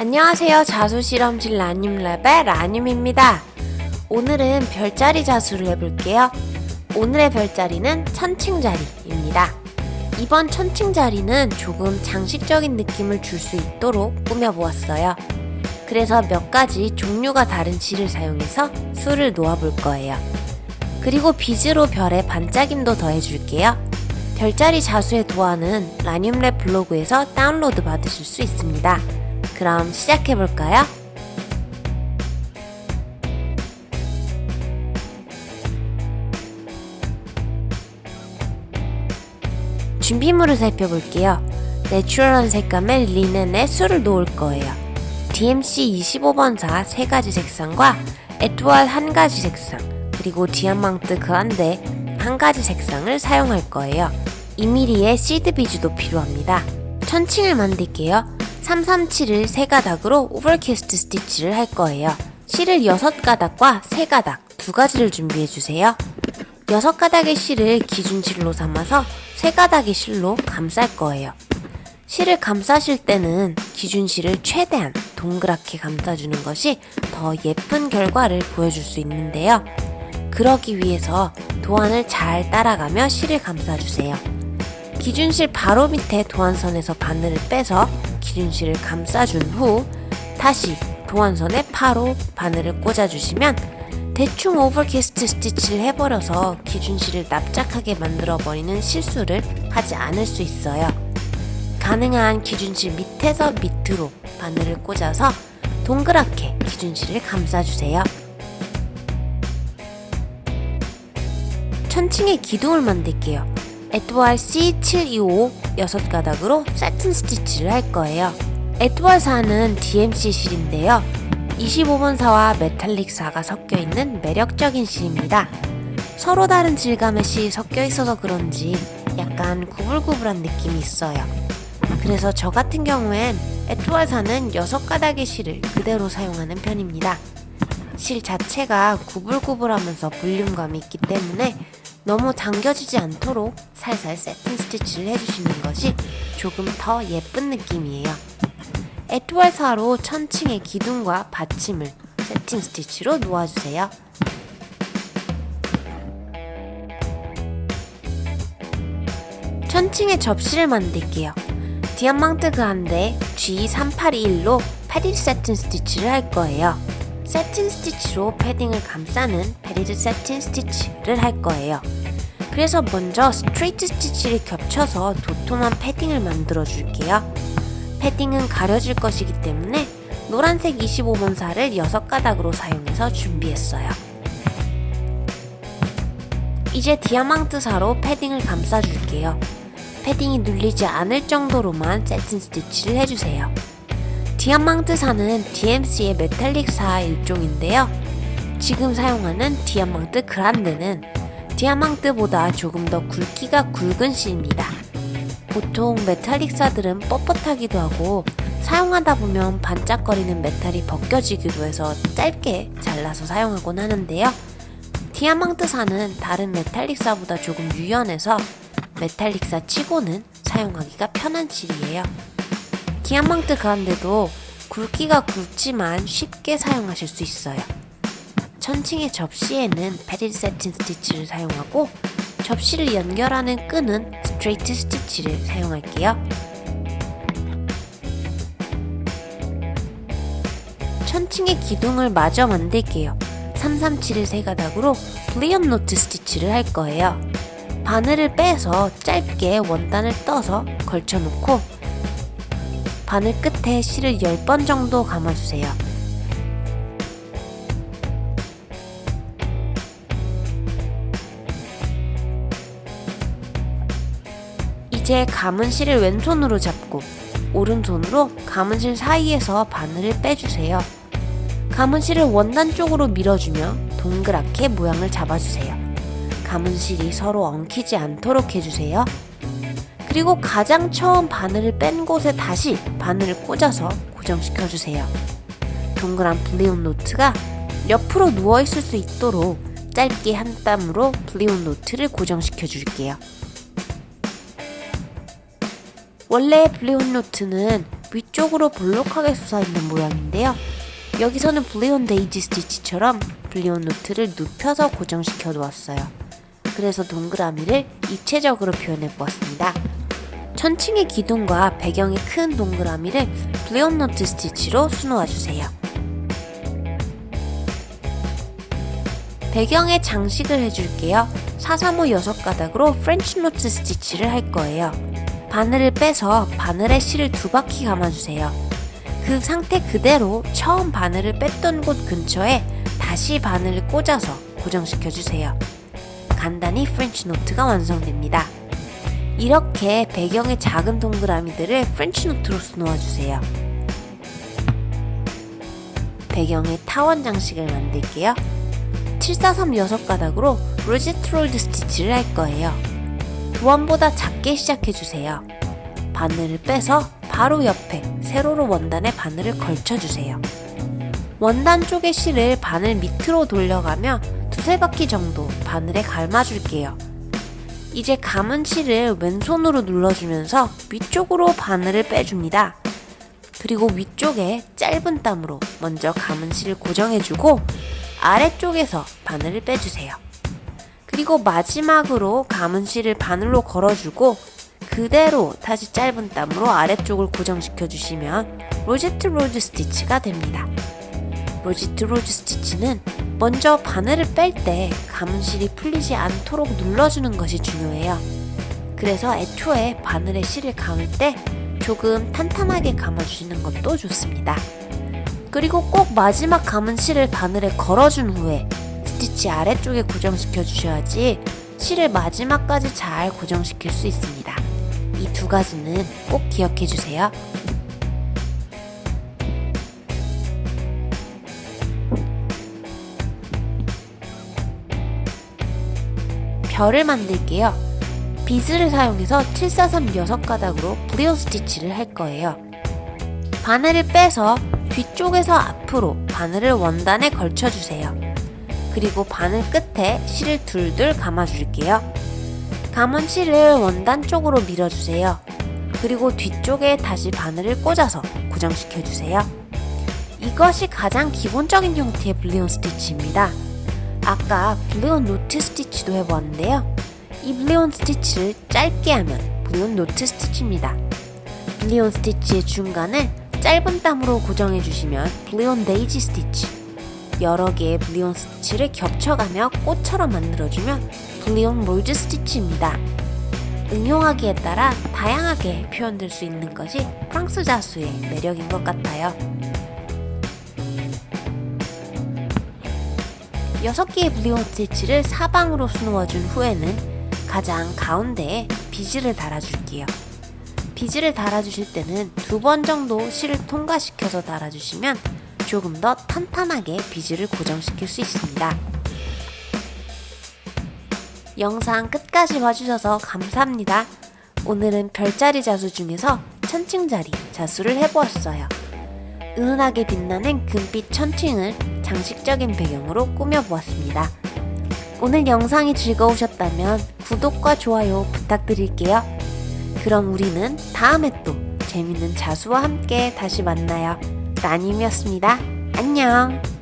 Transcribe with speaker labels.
Speaker 1: 안녕하세요. 자수실험실 라늄랩의 라늄입니다. 오늘은 별자리 자수를 해볼게요. 오늘의 별자리는 천칭자리입니다. 이번 천칭자리는 조금 장식적인 느낌을 줄 수 있도록 꾸며보았어요. 그래서 몇 가지 종류가 다른 실을 사용해서 수를 놓아볼 거예요. 그리고 빗으로 별의 반짝임도 더해줄게요. 별자리 자수의 도안은 라늄랩 블로그에서 다운로드 받으실 수 있습니다. 그럼 시작해볼까요? 준비물을 살펴볼게요. 내추럴한 색감의 리넨에 술을 놓을 거예요. DMC 25번사 3가지 색상과 에투알 1가지 색상, 그리고 디아망트 그란데 1가지 색상을 사용할 거예요. 2mm의 시드 비즈도 필요합니다. 천칭을 만들게요. 337을 3가닥으로 오버캐스트 스티치를 할 거예요. 실을 6가닥과 3가닥 두 가지를 준비해 주세요. 6가닥의 실을 기준실로 삼아서 3가닥의 실로 감쌀 거예요. 실을 감싸실 때는 기준실을 최대한 동그랗게 감싸주는 것이 더 예쁜 결과를 보여줄 수 있는데요. 그러기 위해서 도안을 잘 따라가며 실을 감싸주세요. 기준실 바로 밑에 도안선에서 바늘을 빼서 기준 실을 감싸준 후 다시 도안선에 파로 바늘을 꽂아주시면 대충 오버캐스트 스티치를 해버려서 기준 실을 납작하게 만들어버리는 실수를 하지 않을 수 있어요. 가능한 기준 실 밑에서 밑으로 바늘을 꽂아서 동그랗게 기준 실을 감싸주세요. 천칭의 기둥을 만들게요. 에트월 C725 6가닥으로 사틴 스티치를 할 거예요. 에트월사는 DMC 실인데요. 25번사와 메탈릭사가 섞여 있는 매력적인 실입니다. 서로 다른 질감의 실이 섞여 있어서 그런지 약간 구불구불한 느낌이 있어요. 그래서 저 같은 경우엔 에트월사는 6가닥의 실을 그대로 사용하는 편입니다. 실 자체가 구불구불하면서 볼륨감이 있기 때문에 너무 당겨지지 않도록 살살 세팅 스티치를 해주시는 것이 조금 더 예쁜 느낌이에요. 에트월사로 천칭의 기둥과 받침을 세팅 스티치로 놓아주세요. 천칭의 접시를 만들게요. 디아망트 그한데 G3821로 패디드 세팅 스티치를 할 거예요. 세틴 스티치로 패딩을 감싸는 패디드 세틴 스티치를 할 거예요. 그래서 먼저 스트레이트 스티치를 겹쳐서 도톰한 패딩을 만들어 줄게요. 패딩은 가려질 것이기 때문에 노란색 25번사를 6가닥으로 사용해서 준비했어요. 이제 디아망트사로 패딩을 감싸줄게요. 패딩이 눌리지 않을 정도로만 세틴 스티치를 해주세요. 디아망트사는 DMC의 메탈릭사 일종인데요. 지금 사용하는 디아망트 그란데는 디아망트보다 조금 더 굵기가 굵은 실입니다. 보통 메탈릭사들은 뻣뻣하기도 하고 사용하다 보면 반짝거리는 메탈이 벗겨지기도 해서 짧게 잘라서 사용하곤 하는데요. 디아망트사는 다른 메탈릭사보다 조금 유연해서 메탈릭사 치고는 사용하기가 편한 실이에요. 디아망트 그란데도 굵기가 굵지만 쉽게 사용하실 수 있어요. 천칭의 접시에는 패디드 세틴 스티치를 사용하고 접시를 연결하는 끈은 스트레이트 스티치를 사용할게요. 천칭의 기둥을 마저 만들게요. 337을 세 가닥으로 블리언 노트 스티치를 할 거예요. 바늘을 빼서 짧게 원단을 떠서 걸쳐놓고 바늘 끝에 실을 10번 정도 감아주세요. 이제 감은 실을 왼손으로 잡고 오른손으로 감은 실 사이에서 바늘을 빼주세요. 감은 실을 원단 쪽으로 밀어주며 동그랗게 모양을 잡아주세요. 감은 실이 서로 엉키지 않도록 해주세요. 그리고 가장 처음 바늘을 뺀 곳에 다시 바늘을 꽂아서 고정시켜주세요. 동그란 플리온 노트가 옆으로 누워있을 수 있도록 짧게 한 땀으로 플리온 노트를 고정시켜 줄게요. 원래 플리온 노트는 위쪽으로 볼록하게 솟아있는 모양인데요. 여기서는 블리온 데이지 스티치처럼 블리온 노트를 눕혀서 고정시켜 두었어요. 그래서 동그라미를 입체적으로 표현해 보았습니다. 천칭의 기둥과 배경의 큰 동그라미를 블리온 노트 스티치로 수놓아 주세요. 배경에 장식을 해줄게요. 435 6가닥으로 프렌치 노트 스티치를 할 거예요. 바늘을 빼서 바늘에 실을 두 바퀴 감아주세요. 그 상태 그대로 처음 바늘을 뺐던 곳 근처에 다시 바늘을 꽂아서 고정시켜주세요. 간단히 프렌치 노트가 완성됩니다. 이렇게 배경의 작은 동그라미들을 프렌치 노트로 수놓아주세요. 배경에 타원 장식을 만들게요. 743 6가닥으로 로제트 롤드 스티치를 할 거예요. 도안보다 작게 시작해주세요. 바늘을 빼서 바로 옆에 세로로 원단에 바늘을 걸쳐주세요. 원단 쪽의 실을 바늘 밑으로 돌려가며 두세 바퀴 정도 바늘에 감아줄게요. 이제 감은 실을 왼손으로 눌러주면서 위쪽으로 바늘을 빼줍니다. 그리고 위쪽에 짧은 땀으로 먼저 감은 실을 고정해주고 아래쪽에서 바늘을 빼주세요. 그리고 마지막으로 감은 실을 바늘로 걸어주고 그대로 다시 짧은 땀으로 아래쪽을 고정시켜 주시면 로제트 로즈 스티치가 됩니다. 로제트 로즈 스티치는 먼저 바늘을 뺄때 감은 실이 풀리지 않도록 눌러주는 것이 중요해요. 그래서 애초에 바늘에 실을 감을 때 조금 탄탄하게 감아주시는 것도 좋습니다. 그리고 꼭 마지막 감은 실을 바늘에 걸어준 후에 스티치 아래쪽에 고정시켜 주셔야지 실을 마지막까지 잘 고정시킬 수 있습니다. 이 두 가지는 꼭 기억해 주세요. 별을 만들게요. 비즈를 사용해서 743 6가닥으로 브리온 스티치를 할 거예요. 바늘을 빼서 뒤쪽에서 앞으로 바늘을 원단에 걸쳐주세요. 그리고 바늘 끝에 실을 둘둘 감아줄게요. 감은 실을 원단 쪽으로 밀어주세요. 그리고 뒤쪽에 다시 바늘을 꽂아서 고정시켜주세요. 이것이 가장 기본적인 형태의 블리온 스티치입니다. 아까 블리온 노트 스티치도 해보았는데요. 이 블리온 스티치를 짧게 하면 블리온 노트 스티치입니다. 블리온 스티치의 중간을 짧은 땀으로 고정해 주시면 블리온 데이지 스티치 여러 개의 블리온 스티치를 겹쳐가며 꽃처럼 만들어주면 블리온 롤즈 스티치입니다. 응용하기에 따라 다양하게 표현될 수 있는 것이 프랑스 자수의 매력인 것 같아요. 6개의 블리온 스티치를 사방으로 수놓아준 후에는 가장 가운데에 비즈를 달아줄게요. 비즈를 달아주실 때는 두 번 정도 실을 통과시켜서 달아주시면 조금 더 탄탄하게 비즈를 고정시킬 수 있습니다. 영상 끝까지 봐주셔서 감사합니다. 오늘은 별자리 자수 중에서 천칭자리 자수를 해보았어요. 은은하게 빛나는 금빛 천칭을 장식적인 배경으로 꾸며보았습니다. 오늘 영상이 즐거우셨다면 구독과 좋아요 부탁드릴게요. 그럼 우리는 다음에 또 재밌는 자수와 함께 다시 만나요. 따님이었습니다. 안녕!